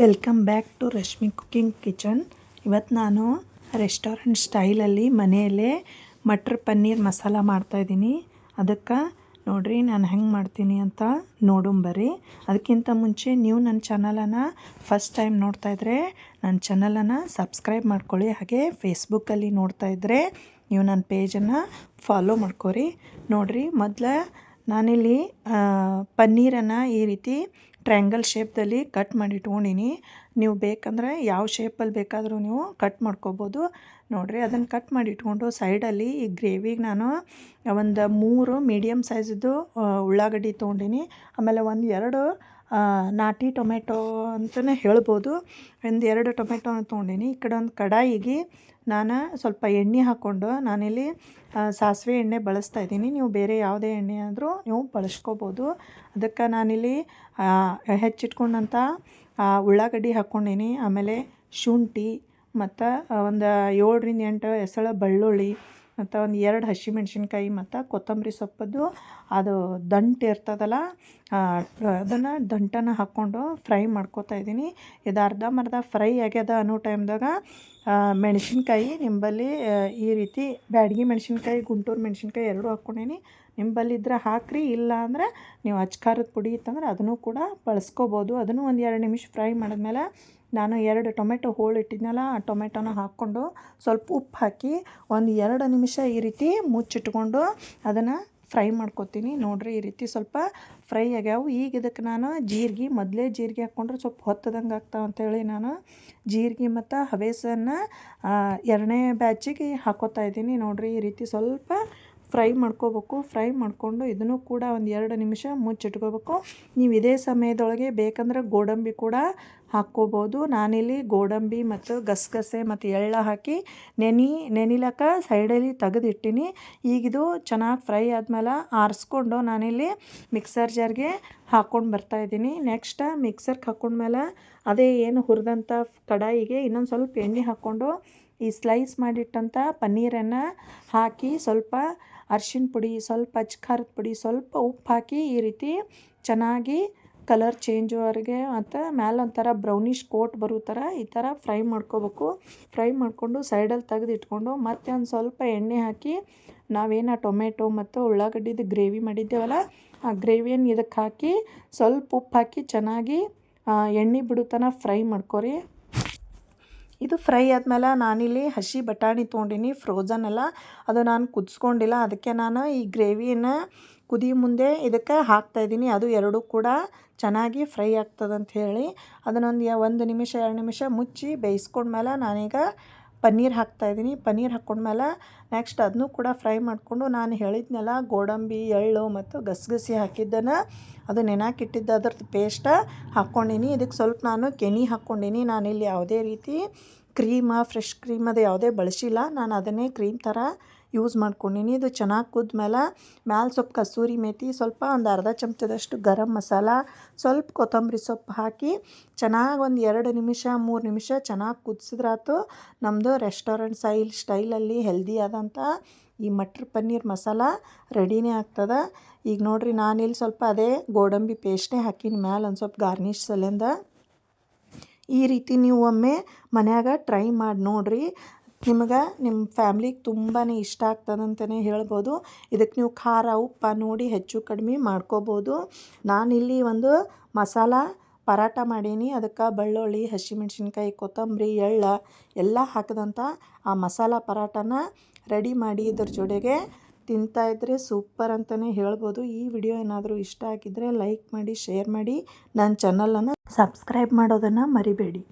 Welcome back to Rashmi cooking kitchen ಇವತ್ತು ನಾನು restaurant ಸ್ಟೈಲಲ್ಲಿ ಮನೆಯಲ್ಲೇ ಮಟ್ರ್ ಪನ್ನೀರ್ ಮಸಾಲ ಮಾಡ್ತಾಯಿದ್ದೀನಿ ಅದಕ್ಕೆ ನೋಡಿರಿ ನಾನು ಹೆಂಗೆ ಮಾಡ್ತೀನಿ ಅಂತ ನೋಡುಂಬರಿ ಅದಕ್ಕಿಂತ ಮುಂಚೆ ನೀವು ನನ್ನ ಚಾನಲನ್ನು ಫಸ್ಟ್ ಟೈಮ್ ನೋಡ್ತಾಯಿದ್ರೆ ನನ್ನ ಚಾನಲನ್ನು ಸಬ್ಸ್ಕ್ರೈಬ್ ಮಾಡ್ಕೊಳ್ಳಿ. ಹಾಗೆ ಫೇಸ್ಬುಕ್ಕಲ್ಲಿ ನೋಡ್ತಾ ಇದ್ದರೆ ನೀವು ನನ್ನ ಪೇಜನ್ನು ಫಾಲೋ ಮಾಡ್ಕೊರಿ. ನೋಡಿರಿ ಮೊದಲ ನಾನಿಲ್ಲಿ ಪನ್ನೀರನ್ನು ಈ ರೀತಿ ಟ್ರ್ಯಾಂಗಲ್ ಶೇಪ್ದಲ್ಲಿ ಕಟ್ ಮಾಡಿ ಇಟ್ಕೊಂಡಿನಿ. ನೀವು ಬೇಕಂದರೆ ಯಾವ ಶೇಪಲ್ಲಿ ಬೇಕಾದರೂ ನೀವು ಕಟ್ ಮಾಡ್ಕೊಬೋದು. ನೋಡಿರಿ, ಅದನ್ನು ಕಟ್ ಮಾಡಿ ಇಟ್ಕೊಂಡು ಸೈಡಲ್ಲಿ ಈ ಗ್ರೇವಿಗೆ ನಾನು ಒಂದು ಮೂರು ಮೀಡಿಯಮ್ ಸೈಜದ್ದು ಉಳ್ಳಾಗಡ್ಡಿ ತೊಗೊಂಡಿನಿ. ಆಮೇಲೆ ಒಂದು ಎರಡು ನಾಟಿ ಟೊಮೆಟೊ ಅಂತಲೇ ಹೇಳ್ಬೋದು. ಒಂದು ಎರಡು ಟೊಮೆಟೊನ ತೊಗೊಂಡೀನಿ. ಈ ಕಡೆ ಒಂದು ಕಡಾಯಿಗೆ ನಾನು ಸ್ವಲ್ಪ ಎಣ್ಣೆ ಹಾಕ್ಕೊಂಡು ನಾನಿಲ್ಲಿ ಸಾಸಿವೆ ಎಣ್ಣೆ ಬಳಸ್ತಾ ಇದ್ದೀನಿ. ನೀವು ಬೇರೆ ಯಾವುದೇ ಎಣ್ಣೆ ಆದರೂ ನೀವು ಬಳಸ್ಕೋಬೋದು. ಅದಕ್ಕೆ ನಾನಿಲ್ಲಿ ಹೆಚ್ಚಿಟ್ಕೊಂಡಂಥ ಉಳ್ಳಾಗಡ್ಡಿ ಹಾಕ್ಕೊಂಡೀನಿ. ಆಮೇಲೆ ಶುಂಠಿ, ಮತ್ತು ಒಂದು ಏಳರಿಂದ ಎಂಟು ಎಸಳ ಬೆಳ್ಳುಳ್ಳಿ ಮತ್ತು ಒಂದು ಎರಡು ಹಸಿಮೆಣ್ಸಿನ್ಕಾಯಿ ಮತ್ತು ಕೊತ್ತಂಬರಿ ಸೊಪ್ಪದ್ದು ಅದು ದಂಟು ಇರ್ತದಲ್ಲ ಅದನ್ನು ದಂಟನ್ನು ಹಾಕ್ಕೊಂಡು ಫ್ರೈ ಮಾಡ್ಕೊತಾ ಇದ್ದೀನಿ. ಇದು ಅರ್ಧಂಬರ್ಧ ಫ್ರೈ ಆಗ್ಯದ ಅನ್ನೋ ಟೈಮ್ದಾಗ ಮೆಣಸಿನ್ಕಾಯಿ ನಿಂಬಲ್ಲಿ ಈ ರೀತಿ ಬ್ಯಾಡಗಿ ಮೆಣಸಿನ್ಕಾಯಿ, ಗುಂಟೂರು ಮೆಣಸಿನ್ಕಾಯಿ ಎರಡೂ ಹಾಕ್ಕೊಂಡೇನಿ. ನಿಂಬಲ್ಲಿ ಇದ್ರೆ ಹಾಕಿರಿ, ಇಲ್ಲ ಅಂದರೆ ನೀವು ಅಚ್ಕಾರದ ಪುಡಿ ಇತ್ತಂದ್ರೆ ಅದನ್ನು ಕೂಡ ಬಳಸ್ಕೋಬೋದು. ಅದನ್ನು ಒಂದು ಎರಡು ನಿಮಿಷ ಫ್ರೈ ಮಾಡಿದ್ಮೇಲೆ ನಾನು ಎರಡು ಟೊಮೆಟೊ ಹೋಳಿಟ್ಟಿದ್ನಲ್ಲ ಆ ಟೊಮೆಟೊನ ಹಾಕ್ಕೊಂಡು ಸ್ವಲ್ಪ ಉಪ್ಪು ಹಾಕಿ ಒಂದು ಎರಡು ನಿಮಿಷ ಈ ರೀತಿ ಮುಚ್ಚಿಟ್ಕೊಂಡು ಅದನ್ನು ಫ್ರೈ ಮಾಡ್ಕೊತೀನಿ. ನೋಡಿರಿ, ಈ ರೀತಿ ಸ್ವಲ್ಪ ಫ್ರೈ ಆಗ್ಯಾವು. ಈಗ ಇದಕ್ಕೆ ನಾನು ಜೀರಿಗೆ, ಮೊದಲೇ ಜೀರಿಗೆ ಹಾಕ್ಕೊಂಡ್ರೆ ಸ್ವಲ್ಪ ಹೊತ್ತದಂಗೆ ಆಗ್ತಾವೆ ಅಂಥೇಳಿ ನಾನು ಜೀರಿಗೆ ಮತ್ತು ಹವೇಸನ್ನು ಎರಡನೇ ಬ್ಯಾಚಿಗೆ ಹಾಕೋತಾ ಇದ್ದೀನಿ. ನೋಡಿರಿ, ಈ ರೀತಿ ಸ್ವಲ್ಪ ಫ್ರೈ ಮಾಡ್ಕೋಬೇಕು. ಫ್ರೈ ಮಾಡಿಕೊಂಡು ಇದನ್ನು ಕೂಡ ಒಂದು ಎರಡು ನಿಮಿಷ ಮುಚ್ಚಿಟ್ಕೋಬೇಕು. ನೀವು ಇದೇ ಸಮಯದೊಳಗೆ ಬೇಕಂದ್ರೆ ಗೋಡಂಬಿ ಕೂಡ ಹಾಕ್ಕೋಬೋದು. ನಾನಿಲ್ಲಿ ಗೋಡಂಬಿ ಮತ್ತು ಗಸಗಸೆ ಮತ್ತು ಎಳ್ಳ ಹಾಕಿ ನೆನಿ ನೆನಿಲಕ್ಕ ಸೈಡಲ್ಲಿ ತೆಗೆದಿಟ್ಟಿನಿ. ಈಗಿದು ಚೆನ್ನಾಗಿ ಫ್ರೈ ಆದಮೇಲೆ ಆರಿಸ್ಕೊಂಡು ನಾನಿಲ್ಲಿ ಮಿಕ್ಸರ್ ಜಾರ್ಗೆ ಹಾಕ್ಕೊಂಡು ಬರ್ತಾಯಿದ್ದೀನಿ ನೆಕ್ಸ್ಟ್ ಮಿಕ್ಸರ್ಗೆ ಹಾಕ್ಕೊಂಡ್ಮೇಲೆ ಅದೇ ಏನು ಹುರಿದಂಥ ಕಡಾಯಿಗೆ ಇನ್ನೊಂದು ಸ್ವಲ್ಪ ಎಣ್ಣೆ ಹಾಕ್ಕೊಂಡು ಈ ಸ್ಲೈಸ್ ಮಾಡಿಟ್ಟಂಥ ಪನ್ನೀರನ್ನು ಹಾಕಿ ಸ್ವಲ್ಪ ಅರ್ಶಿಣ ಪುಡಿ, ಸ್ವಲ್ಪ ಖಾರದ ಪುಡಿ, ಸ್ವಲ್ಪ ಉಪ್ಪು ಹಾಕಿ ಈ ರೀತಿ ಚೆನ್ನಾಗಿ ಕಲರ್ ಚೇಂಜ್ವರೆಗೆ ಮತ್ತು ಮ್ಯಾಲೆ ಒಂಥರ ಬ್ರೌನಿಷ್ ಕೋಟ್ ಬರೋ ಥರ ಈ ಥರ ಫ್ರೈ ಮಾಡ್ಕೋಬೇಕು. ಫ್ರೈ ಮಾಡಿಕೊಂಡು ಸೈಡಲ್ಲಿ ತೆಗೆದು ಇಟ್ಕೊಂಡು ಮತ್ತೆ ಒಂದು ಸ್ವಲ್ಪ ಎಣ್ಣೆ ಹಾಕಿ ನಾವೇನು ಟೊಮೆಟೊ ಮತ್ತು ಉಳ್ಳಾಗಡ್ಡಿದು ಗ್ರೇವಿ ಮಾಡಿದ್ದೇವಲ್ಲ, ಆ ಗ್ರೇವಿಯನ್ನು ಇದಕ್ಕೆ ಹಾಕಿ ಸ್ವಲ್ಪ ಉಪ್ಪು ಹಾಕಿ ಚೆನ್ನಾಗಿ ಎಣ್ಣೆ ಬಿಡೋ ಫ್ರೈ ಮಾಡ್ಕೊರಿ. ಇದು ಫ್ರೈ ಆದಮೇಲೆ ನಾನಿಲ್ಲಿ ಹಸಿ ಬಟಾಣಿ ತೊಗೊಂಡಿನಿ ಫ್ರೋಝನ್ ಎಲ್ಲ. ಅದು ನಾನು ಕುದಿಸ್ಕೊಂಡಿಲ್ಲ. ಅದಕ್ಕೆ ನಾನು ಈ ಗ್ರೇವಿನ ಕುದಿ ಮುಂದೆ ಇದಕ್ಕೆ ಹಾಕ್ತಾಯಿದ್ದೀನಿ ಅದು ಎರಡೂ ಕೂಡ ಚೆನ್ನಾಗಿ ಫ್ರೈ ಆಗ್ತದಂತ ಹೇಳಿ. ಅದನ್ನೊಂದು ಒಂದು ನಿಮಿಷ, ಎರಡು ನಿಮಿಷ ಮುಚ್ಚಿ ಬೇಯಿಸ್ಕೊಂಡ್ಮೇಲೆ ನಾನೀಗ ಪನ್ನೀರ್ ಹಾಕ್ತಾಯಿದ್ದೀನಿ ಪನ್ನೀರ್ ಹಾಕ್ಕೊಂಡ್ಮೇಲೆ ನೆಕ್ಸ್ಟ್ ಅದನ್ನು ಕೂಡ ಫ್ರೈ ಮಾಡಿಕೊಂಡು ನಾನು ಹೇಳಿದ್ನಲ್ಲ, ಗೋಡಂಬಿ, ಎಳ್ಳು ಮತ್ತು ಗಸಗಸಿ ಹಾಕಿದ್ದನ್ನು. ಅದು ನೆನಾಕಿಟ್ಟಿದ್ದು ಅದ್ರದ್ದು ಪೇಸ್ಟ ಹಾಕ್ಕೊಂಡಿನಿ. ಇದಕ್ಕೆ ಸ್ವಲ್ಪ ನಾನು ಕೆನಿ ಹಾಕ್ಕೊಂಡೀನಿ. ನಾನಿಲ್ಲಿ ಯಾವುದೇ ರೀತಿ ಕ್ರೀಮ ಫ್ರೆಶ್ ಕ್ರೀಮ್ ಅದು ಯಾವುದೇ ಬಳಸಿಲ್ಲ. ನಾನು ಅದನ್ನೇ ಕ್ರೀಮ್ ಥರ ಯೂಸ್ ಮಾಡ್ಕೊಂಡೀನಿ. ಇದು ಚೆನ್ನಾಗಿ ಕುದ್ಮೇಲೆ ಮ್ಯಾಲೆ ಸ್ವಲ್ಪ ಕಸೂರಿ ಮೇತಿ, ಸ್ವಲ್ಪ ಒಂದು ಅರ್ಧ ಚಮಚದಷ್ಟು ಗರಂ ಮಸಾಲ, ಸ್ವಲ್ಪ ಕೊತ್ತಂಬರಿ ಸೊಪ್ಪು ಹಾಕಿ ಚೆನ್ನಾಗಿ ಒಂದು ಎರಡು ನಿಮಿಷ, ಮೂರು ನಿಮಿಷ ಚೆನ್ನಾಗಿ ಕುದಿಸಿದ್ರಾತು ನಮ್ಮದು ರೆಸ್ಟೋರೆಂಟ್ ಸ್ಟೈಲ್ ಸ್ಟೈಲಲ್ಲಿ ಹೆಲ್ದಿ ಆದಂಥ ಈ ಮಟ್ರ್ ಪನ್ನೀರ್ ಮಸಾಲ ರೆಡಿನೇ ಆಗ್ತದೆ. ಈಗ ನೋಡಿರಿ ನಾನಿಲ್ಲಿ ಸ್ವಲ್ಪ ಅದೇ ಗೋಡಂಬಿ ಪೇಸ್ಟೇ ಹಾಕಿನ, ಮ್ಯಾಲೆ ಒಂದು ಸ್ವಲ್ಪ ಗಾರ್ನಿಷ್ ಸಲಿಂದ. ಈ ರೀತಿ ನೀವು ಒಮ್ಮೆ ಮನ್ಯಾಗ ಟ್ರೈ ಮಾಡಿ ನೋಡಿರಿ. ನಿಮ್ಗೆ ನಿಮ್ಮ ಫ್ಯಾಮ್ಲಿಗೆ ತುಂಬಾ ಇಷ್ಟ ಆಗ್ತದಂತಲೇ ಹೇಳ್ಬೋದು. ಇದಕ್ಕೆ ನೀವು ಖಾರ, ಉಪ್ಪು ನೋಡಿ ಹೆಚ್ಚು ಕಡಿಮೆ ಮಾಡ್ಕೋಬೋದು. ನಾನಿಲ್ಲಿ ಒಂದು ಮಸಾಲ ಪರಾಟ ಮಾಡೀನಿ. ಅದಕ್ಕೆ ಬೆಳ್ಳುಳ್ಳಿ, ಹಸಿಮೆಣ್ಸಿನ್ಕಾಯಿ, ಕೊತ್ತಂಬರಿ, ಎಳ್ಳ ಎಲ್ಲ ಹಾಕಿದಂಥ ಆ ಮಸಾಲ ಪರಾಟನ ರೆಡಿ ಮಾಡಿ ಇದ್ರ ಜೊತೆಗೆ ತಿಂತಾಯಿದ್ರೆ ಸೂಪರ್ ಅಂತಲೇ ಹೇಳ್ಬೋದು. ಈ ವಿಡಿಯೋ ಏನಾದರೂ ಇಷ್ಟ ಆಗಿದ್ದರೆ ಲೈಕ್ ಮಾಡಿ ಶೇರ್ ಮಾಡಿ. ನನ್ನ ಚಾನಲನ್ನು ಸಬ್ಸ್ಕ್ರೈಬ್ ಮಾಡೋದನ್ನು ಮರಿಬೇಡಿ.